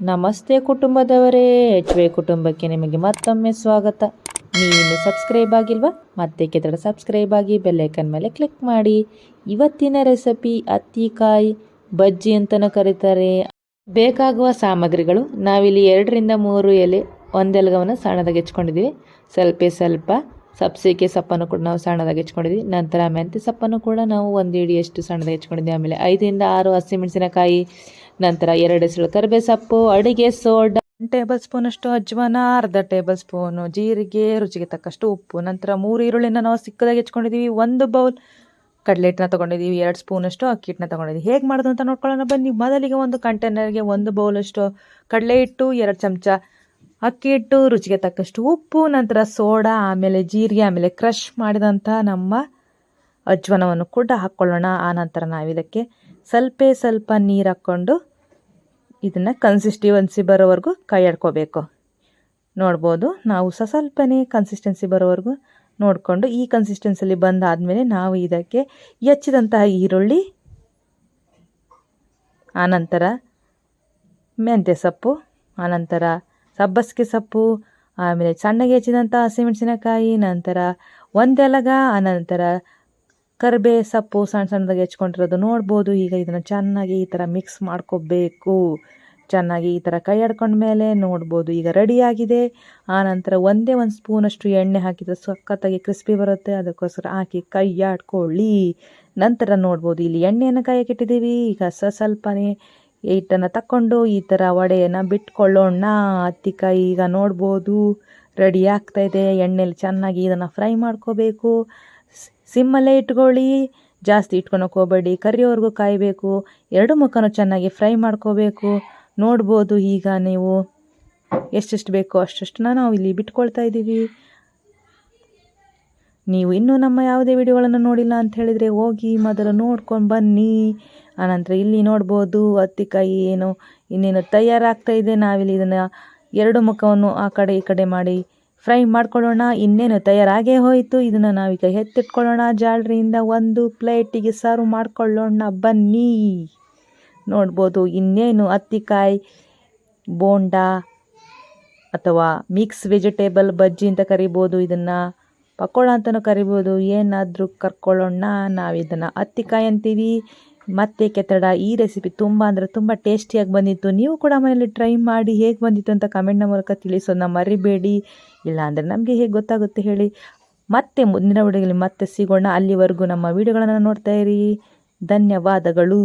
ನಮಸ್ತೆ ಕುಟುಂಬದವರೇ. H V ಕುಟುಂಬಕ್ಕೆ ನಿಮಗೆ ಮತ್ತೊಮ್ಮೆ ಸ್ವಾಗತ. ನೀವು ಸಬ್ಸ್ಕ್ರೈಬ್ ಆಗಿಲ್ವಾ? ಮತ್ತೆ ಕೆತ್ತಡ ಸಬ್ಸ್ಕ್ರೈಬ್ ಆಗಿ ಬೆಲ್ಲೈಕನ್ ಮೇಲೆ ಕ್ಲಿಕ್ ಮಾಡಿ. ಇವತ್ತಿನ ರೆಸಿಪಿ ಅತ್ತಿಕಾಯಿ ಬಜ್ಜಿ ಅಂತಲೂ ಕರೀತಾರೆ. ಬೇಕಾಗುವ ಸಾಮಗ್ರಿಗಳು ನಾವಿಲ್ಲಿ ಎರಡರಿಂದ ಮೂರು ಎಲೆ, ಒಂದೆಲಗವನ್ನು ಸಣ್ಣದಾಗಿ ಹೆಚ್ಕೊಂಡಿದ್ದೀವಿ. ಸ್ವಲ್ಪ ಸ್ವಲ್ಪ ಸಬ್ಸಿಗೆ ಸೊಪ್ಪನ್ನು ಕೂಡ ನಾವು ಸಣ್ಣದಾಗಿ ಹೆಚ್ಕೊಂಡಿದ್ವಿ. ನಂತರ ಮೆಂತ್ಯ ಸೊಪ್ಪನ್ನು ಕೂಡ ನಾವು ಒಂದು ಇಡಿಯಷ್ಟು ಸಣ್ಣದಾಗಿ ಹೆಚ್ಕೊಂಡಿದ್ವಿ. ಆಮೇಲೆ ಐದರಿಂದ ಆರು ಹಸಿಮೆಣಸಿನಕಾಯಿ ನಂತರ ಎರಡು ಹೆಸರು ಕರಿಬೇ ಸೊಪ್ಪು ಅಡುಗೆ ಸೋಡಾ ಟೇಬಲ್ ಸ್ಪೂನ್ ಅಷ್ಟು ಅಜ್ವಾನ, ಅರ್ಧ ಟೇಬಲ್ ಸ್ಪೂನು ಜೀರಿಗೆ, ರುಚಿಗೆ ತಕ್ಕಷ್ಟು ಉಪ್ಪು, ನಂತರ ಮೂರು ಈರುಳ್ಳಿನ ನಾವು ಸಿಕ್ಕದಾಗಿ ಹೆಚ್ಕೊಂಡಿದ್ದೀವಿ. ಒಂದು ಬೌಲ್ ಕಡಲೆ ಹಿಟ್ಟನ್ನ ತೊಗೊಂಡಿದ್ದೀವಿ, ಎರಡು ಸ್ಪೂನಷ್ಟು ಅಕ್ಕಿ ಹಿಟ್ಟನ್ನ ತೊಗೊಂಡಿದ್ದೀವಿ. ಹೇಗೆ ಮಾಡೋದು ಅಂತ ನೋಡ್ಕೊಳ್ಳೋಣ ಬನ್ನಿ. ಮೊದಲಿಗೆ ಒಂದು ಕಂಟೈನರ್ಗೆ ಒಂದು ಬೌಲಷ್ಟು ಕಡಲೆ ಹಿಟ್ಟು, ಎರಡು ಚಮಚ ಅಕ್ಕಿ ಹಿಟ್ಟು, ರುಚಿಗೆ ತಕ್ಕಷ್ಟು ಉಪ್ಪು, ನಂತರ ಸೋಡಾ, ಆಮೇಲೆ ಜೀರಿಗೆ, ಆಮೇಲೆ ಕ್ರಷ್ ಮಾಡಿದಂಥ ನಮ್ಮ ಅಜ್ವನವನ್ನು ಕೂಡ ಹಾಕ್ಕೊಳ್ಳೋಣ ಆ ನಂತರ ನಾವಿದಕ್ಕೆ ಸ್ವಲ್ಪ ಸ್ವಲ್ಪ ನೀರು ಹಾಕ್ಕೊಂಡು ಇದನ್ನು ಕನ್ಸಿಸ್ಟಿವೆನ್ಸಿ ಬರೋವರೆಗೂ ಕೈ ಆಡ್ಕೋಬೇಕು ನೋಡ್ಬೋದು, ನಾವು ಸ ಸ್ವಲ್ಪನೇ ಕನ್ಸಿಸ್ಟೆನ್ಸಿ ಬರೋವರೆಗೂ ನೋಡಿಕೊಂಡು ಈ ಕನ್ಸಿಸ್ಟೆನ್ಸಲ್ಲಿ ಬಂದಾದಮೇಲೆ ನಾವು ಇದಕ್ಕೆ ಹೆಚ್ಚಿದಂತಹ ಈರುಳ್ಳಿ ಆನಂತರ ಮೆಂತ್ಯ ಸೊಪ್ಪು ಆನಂತರ ಸಬ್ಬಸಿಗೆ ಸೊಪ್ಪು, ಆಮೇಲೆ ಸಣ್ಣಗೆ ಹೆಚ್ಚಿದಂಥ ಹಸಿಮೆಣಸಿನಕಾಯಿ ನಂತರ ಒಂದೆಲಗ ಆನಂತರ ಕರಿಬೇ ಸೊಪ್ಪು ಸಣ್ಣ ಸಣ್ಣದಾಗಿ ಹೆಚ್ಕೊಂಡಿರೋದು ನೋಡ್ಬೋದು. ಈಗ ಇದನ್ನು ಚೆನ್ನಾಗಿ ಈ ಥರ ಮಿಕ್ಸ್ ಮಾಡ್ಕೋಬೇಕು. ಚೆನ್ನಾಗಿ ಈ ಥರ ಕೈ ಆಡ್ಕೊಂಡ್ಮೇಲೆ ನೋಡ್ಬೋದು. ಈಗ ರೆಡಿಯಾಗಿದೆ. ಆನಂತರ ಒಂದೇ ಒಂದು ಸ್ಪೂನಷ್ಟು ಎಣ್ಣೆ ಹಾಕಿದರೆ ಸಖತ್ತಾಗಿ ಕ್ರಿಸ್ಪಿ ಬರುತ್ತೆ. ಅದಕ್ಕೋಸ್ಕರ ಹಾಕಿ ಕೈ ಆಡ್ಕೊಳ್ಳಿ. ನಂತರ ನೋಡ್ಬೋದು, ಇಲ್ಲಿ ಎಣ್ಣೆಯನ್ನು ಕಾಯಕ್ಕೆ ಇಟ್ಟಿದ್ದೀವಿ. ಈಗ ಸ ಸ್ವಲ್ಪನೇ ಹಿಟ್ಟನ್ನು ತಕ್ಕೊಂಡು ಈ ಥರ ವಡೆಯನ್ನು ಬಿಟ್ಕೊಳ್ಳೋಣ. ಅತ್ತಿಕ, ಈಗ ನೋಡ್ಬೋದು. ರೆಡಿ ಆಗ್ತಾ ಇದೆ. ಎಣ್ಣೆಲಿ ಚೆನ್ನಾಗಿ ಇದನ್ನು ಫ್ರೈ ಮಾಡ್ಕೋಬೇಕು. ಸಿಮ್ಮಲ್ಲೇ ಇಟ್ಕೊಳ್ಳಿ. ಜಾಸ್ತಿ ಇಟ್ಕೊಳಕ್ಕೆ ಹೋಗಬೇಡಿ. ಕರಿಯೋವರೆಗೂ ಕಾಯಬೇಕು. ಎರಡು ಮುಖನೂ ಚೆನ್ನಾಗಿ ಫ್ರೈ ಮಾಡ್ಕೋಬೇಕು. ನೋಡ್ಬೋದು ಈಗ ನೀವು. ಎಷ್ಟೆಷ್ಟು ಬೇಕೋ ಅಷ್ಟೆಷ್ಟನ್ನ ನಾವು ಇಲ್ಲಿ ಬಿಟ್ಕೊಳ್ತಾ ಇದ್ದೀವಿ. ನೀವು ಇನ್ನೂ ನಮ್ಮ ಯಾವುದೇ ವಿಡಿಯೋಗಳನ್ನು ನೋಡಿಲ್ಲ ಅಂತ ಹೇಳಿದರೆ ಹೋಗಿ ಮೊದಲು ನೋಡ್ಕೊಂಡು ಬನ್ನಿ. ಆನಂತರ ಇಲ್ಲಿ ನೋಡ್ಬೋದು ಅತ್ತಿಕಾಯಿ ಏನು, ಇನ್ನೇನು ತಯಾರಾಗ್ತಾ ಇದೆ. ನಾವಿಲ್ಲಿ ಇದನ್ನು ಎರಡು ಮುಖವನ್ನು ಆ ಕಡೆ ಈ ಕಡೆ ಮಾಡಿ ಫ್ರೈ ಮಾಡ್ಕೊಳ್ಳೋಣ. ಇನ್ನೇನು ತಯಾರಾಗೇ ಹೋಯಿತು. ಇದನ್ನು ನಾವೀಗ ಎತ್ತಿಟ್ಕೊಳ್ಳೋಣ. ಜಾಲರಿಯಿಂದ ಒಂದು ಪ್ಲೇಟಿಗೆ ಸರ್ವ್ ಮಾಡ್ಕೊಳ್ಳೋಣ. ಬನ್ನಿ. ನೋಡ್ಬೋದು ಇನ್ನೇನು ಅತ್ತಿಕಾಯಿ ಬೋಂಡ ಅಥವಾ ಮಿಕ್ಸ್ ವೆಜಿಟೇಬಲ್ ಬಜ್ಜಿ ಅಂತ ಕರಿಬೋದು. ಇದನ್ನು ಪಕೋಡ ಅಂತಲೂ ಕರಿಬೋದು. ಏನಾದರೂ ಕರ್ಕೊಳ್ಳೋಣ ನಾವು ಇದನ್ನು ಹತ್ತಿಕಾಯಿ ಅಂತೀವಿ ಮತ್ತೆ ಕೆತ್ತಡ. ಈ ರೆಸಿಪಿ ತುಂಬ ಅಂದರೆ ತುಂಬ ಟೇಸ್ಟಿಯಾಗಿ ಬಂದಿತ್ತು. ನೀವು ಕೂಡ ಮನೇಲಿ ಟ್ರೈ ಮಾಡಿ ಹೇಗೆ ಬಂದಿತ್ತು ಅಂತ ಕಮೆಂಟ್ನ ಮೂಲಕ ತಿಳಿಸೋದನ್ನ ಮರಿಬೇಡಿ. ಇಲ್ಲ ಅಂದರೆ ನಮಗೆ ಹೇಗೆ ಗೊತ್ತಾಗುತ್ತೆ ಹೇಳಿ. ಮತ್ತೆ ಮುಂದಿನ ವಿಡಿಯೋಗಳಲ್ಲಿ ಮತ್ತೆ ಸಿಗೋಣ. ಅಲ್ಲಿವರೆಗೂ ನಮ್ಮ ವಿಡಿಯೋಗಳನ್ನು ನೋಡ್ತಾ ಇರಿ. ಧನ್ಯವಾದಗಳು.